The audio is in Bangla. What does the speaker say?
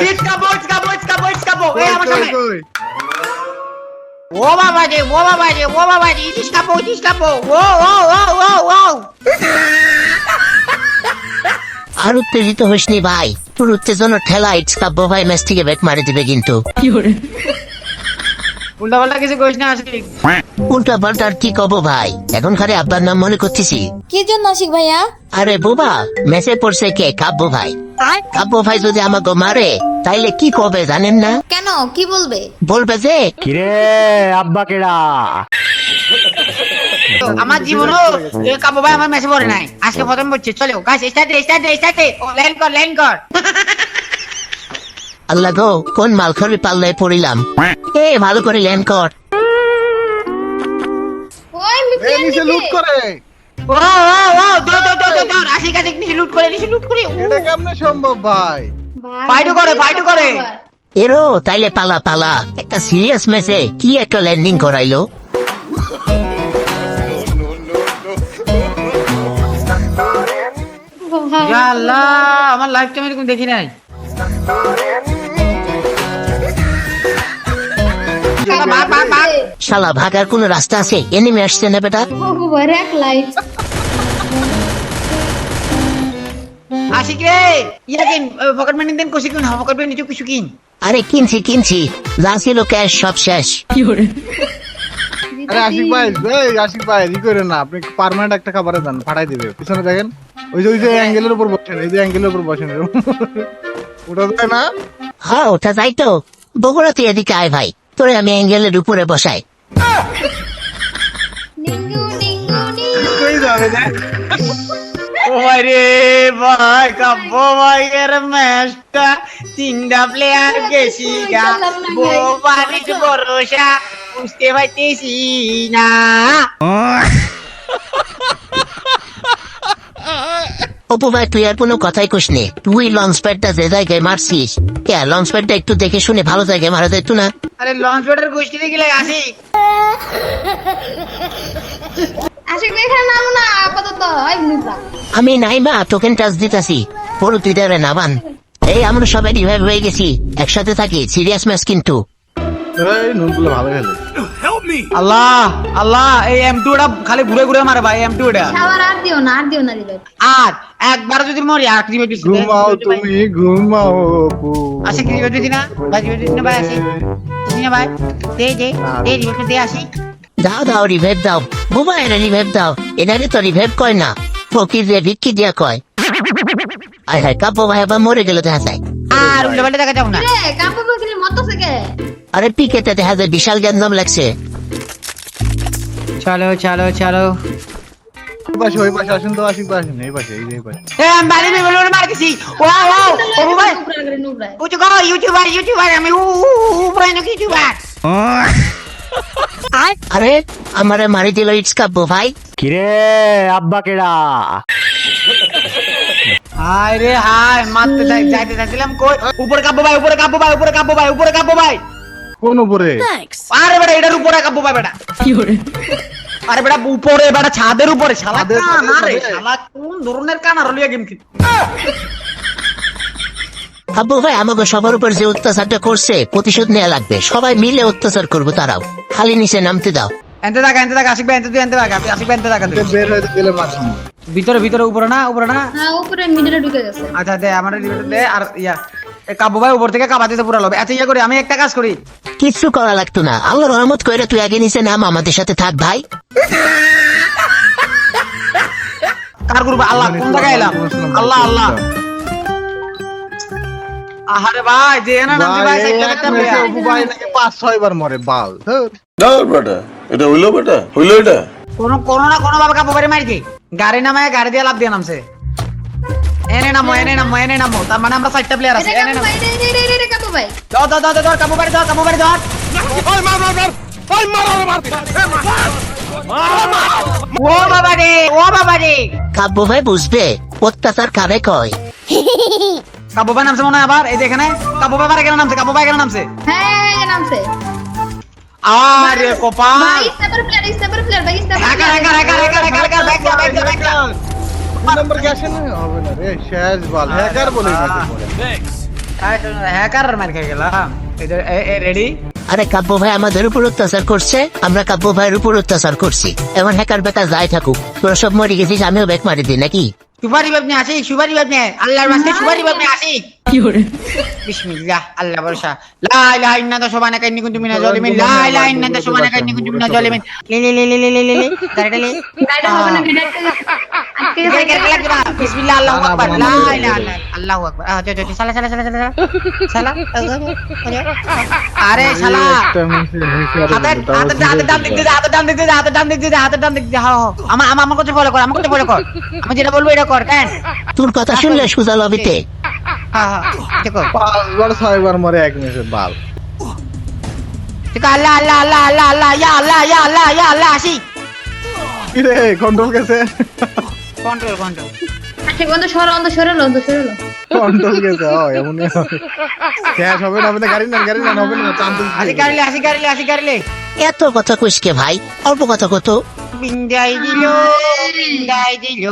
ইট escapó, ইট escapó. ও ও ও ও ও আর উত্তেজিত হইসনি ভাই। তোর উত্তেজনা ঠেলা ইটস কাব্য ভাই ম্যাচ থেকে ব্যাট মারি দিবে কিন্তু। উল্টা পাল্টা কিছু কইস না আজকে উল্টা পাল্টা আর কি কব ভাই? এখন খালি আব্বার নাম মনে করতেছি। কি জন্য আশিক ভাইয়া? আরে বোবা ম্যাচে পড়ছে কে? কাব্য ভাই। কাব্য ভাই যদি আমাকে মারে তাইলে কি করবে জানেন না? কেন? কি বলবে? বলবে যে কিরে আব্বা কেডা? আমার জীবনও কাবু ভাই আমার মেসে পড়ে নাই। আজকে প্রথম পড়ছে। চলো গাছ স্টার্টে স্টার্টে স্টার্টে ও লাইন কর লাইন কর। আল্লাহ গো কোন মাল খরবি পাল্লায় পড়িলাম? এ ভালো করে ল্যান্ড কর। ওই করে। ও ও ও দো দো দো দো দো আশি নিচে লুট করে নিচে লুট করে এটা কেমনে সম্ভব ভাই? ফাইটও করে ফাইটও করে। এরো তাইলে পালা পালা। একটা সিরিয়াস ম্যাচে কি একটা ল্যান্ডিং করাইলো? আল্লাহ আমার লাইফ টাইম এরকম দেখি নাই। ভাগ। শালা ভাগার কোনো রাস্তা আছে? এনিমি আসছে না বেটা? আশিক রে ইয়া কিন পকেট মানি দেন কষি কিন পকেট মানি নিচু কিছু কিন। আরে কিনছি কিনছি। যা ছিল ক্যাশ সব শেষ। আরে আশিক ভাই এই আশিক ভাই ই করে না আপনি পার্মানেন্ট একটা খাবারে দেন ফাটাই দিবে। পিছনে দেখেন ওই যে ওই যে অ্যাঙ্গেলের উপর বসেন এই যে অ্যাঙ্গেলের উপর বসেন। ওটা যায় না? হ্যাঁ ওটা যাই তো। বগুড়া তুই এদিকে আয় ভাই তোরে আমি অ্যাঙ্গেলের উপরে বসাই। ডিঙ্গু ডিঙ্গু ডিঙ্গু কই যাবে না ও ভাই রে ভাই কাব্য ভাই এর ম্যাচটা তিনটা প্লেয়ার গেছি গা বোবানির ভরসা বুঝতে পারতেছি না অপু ভাই তুই আর কোনো কথাই কইস নে। তুই লঞ্চ প্যাডটা যে জায়গায় মারছিস। কে লঞ্চ প্যাডটা একটু দেখে শুনে ভালো জায়গায় মারা যেত না? আরে লঞ্চ প্যাডের গোষ্ঠী দেখি লাগে আশিক আশিক ভাই এখানে নামো না আপাতত। আমি নাই মা টোকেন টাচ দিতাছি। পরে তুই নাবান। এই আমরা সবাই রিভাইভ হয়ে গেছি। একসাথে থাকি সিরিয়াস ম্যাচ কিন্তু। নুনগুলো ভালো খেলে। আল্লাহ আল্লাহ এই এম টু খালি ঘুরে ঘুরে মারে ভাই এম টু। আর দিও না আর দিও না আর একবার যদি মরি আর কি বেটি ঘুমাও তুমি ঘুমাও। আসে কি বেটি না? ভাই বেটি না ভাই আসি। না ভাই। দে দে দে দে আসি। দাও দাও দাও। এরা রিভাইভ দাও। এনারে তো কয় না। ফকির দিয়ে ভিক্ষি দিয়া কয়। আয় হায় কাব্য ভাই আবার মরে গেল দেখা যায় আর উল্টো পাল্টা দেখা যাও না। রে কাপড় বকিলে মত থেকে আরে পিকেতে দেখা যায় বিশাল জ্ঞানদম লাগছে চলো চলো চলো ওই পাশে ওই পাশে আসেন তো আশিক ভাই আসেন এই পাশে এই যে এই পাশে এ আমি বাড়ি মে বলে মার দিছি ওয়াও ওয়াও ও ভাই নুবরা নুবরা উঠো গো ইউটিউবার ইউটিউবার আমি উ উপরে নাকি ইউটিউবার আরে আমারে মারি দিল ইটস কাব্য ভাই কিরে আব্বা কেডা হায় রে হায় মারতে যাই যাইতে যাচ্ছিলাম কই উপরে কাব্য ভাই উপরে কাব্য ভাই উপরে কাব্য ভাই উপরে কাব্য ভাই কোন উপরে? আরে বেটা এটার উপরে কাব্য ভাই বেটা। আরে বেটা উপরে বেটা ছাদের উপরে। শালা কানা রে শালা কোন ধরনের কানা? রলিয়া গেম কি কাব্য ভাই আমাকে সবার উপর যে অত্যাচারটা করছে প্রতিশোধ নেওয়া লাগবে। সবাই মিলে অত্যাচার করব তারাও খালি নিচে নামতে দাও। এনতে থাক এনতে থাক আশিক ভাই এনতে তুই এনতে থাক আশিক ভাই এনতে থাক বের হয়ে গেলে মারছি। ভিতরে ভিতরে উপরে না উপরে না? হ্যাঁ উপরে মিডলে ঢুকে গেছে। আচ্ছা দে আমার দে আর ইয়া। এ কাব্য ভাই উপর থেকে কাবা দিতে পুরা লবে আচ্ছা ইয়া করি আমি একটা কাজ করি। কিচ্ছু করা লাগতো না। আল্লাহ রহমত করে তুই আগে নিচে নাম আমাদের সাথে থাক ভাই। কার করব আল্লাহ কোন জায়গায় এলাম? আল্লাহ আল্লাহ। আহারে ভাই যে না নাম ভাই, ভাই এই সাইকেল এক একটা ম্যাচে প্লেয়ার অপু ভাই নাকি পাঁচ ছয় বার মরে বাল। ধুর। বেটা এটা হইল বেটা হইল এটা। কোন কোন না কোন ভাবে ভাই মারকে গাড়ি নামায় গাড়ি দিয়ে লাভ দিয়ে নামছে। এনে নামো এনে নামো এনে নামো তার মানে আমরা চারটা প্লেয়ার আছে এনে ভাই ভাই ও বাবা রে ও বাবা রে ভাই বুঝবে অত্যাচার কারে কয় কাব্য ভাই নামছে মনে হয় আবার এই যে এখানে কাব্য ভাই এখানে নামছে কাব্য ভাই এখানে নামছে হ্যাঁ নামছে আরে কপাল ভাই স্নাইপার প্লেয়ার স্নাইপার প্লেয়ার ভাই sniper hacker hacker hacker hacker hacker hacker back back back যা দুই নাম্বার গ্যাসে হবে না রে শেষ বল হ্যাকার বলে হ্যাকার মার খেয়ে গেলাম রেডি আরে কাব্য ভাই আমাদের উপর অত্যাচার করছে আমরা কাব্য ভাইয়ের উপর অত্যাচার করছি এমন হ্যাকার বেকার যাই থাকুক তোরা সব মরে গেছিস আমিও ব্যাগ মারি দিই নাকি সুপারি বাপনি আসি সুপারি বাপনি আল্লাহর বাস্তে সুপারি বাপনি আসি কি করে বিসমিল্লাহ আল্লাহ ভরসা লা ইলাহা ইল্লাল্লাহ সুবহানা কাইন্নি কুনতু মিনাল জালিমিন লা ইলাহা ইল্লাল্লাহ সুবহানা কাইন্নি কুনতু মিনাল জালিমিন লে লে লে লে লে লে লে গাড়িটা লে গাড়িটা হবে না গাড়িটা আটকে গাড়ি গেছে গাড়ি লাগবে না বিসমিল্লাহ আল্লাহু আকবার লা ইলাহা ইল্লাল্লাহ আল্লাহু আকবার আ চল চল চল, সালা সালা সালা সালা সালা আরে শালা হাতের হাতের হাতের ডান দিক দিয়ে যা, ডান দিক দিয়ে যা, ডান দিক দিয়ে যা, ডান দিক দিয়ে হ্যাঁ। আমার আমার আমার কথা ফলো কর আমার কথা ফলো কর আমি যেটা বলব এটা কর কেন তোর কথা শুনলে সুজা লবিতে হ্যাঁ হ্যাঁ পাঁচবার ছয়বার মরে এক বাল আল্লাহ আল্লাহ আল্লাহ আল্লাহ আল্লাহ ইয়া আল্লাহ ইয়া আল্লাহ ইয়া আল্লাহ আসি কিরে কন্ট্রোল গেছে কন্ট্রোল কন্ট্রোল। আশিক বন্ধু সরো অন্ধ সরে অন্ধ সরে কন্ট্রোল গেছে ও এমন শেষ হবে না হবে না গাড়ি না গাড়ি না হবে না চান্দ আসি গাড়িলে আসি গাড়িলে আসি গাড়িলে এত কথা কুসকে ভাই? অল্প কথা কত? বিন্দাই দিল বিন্দাই দিল।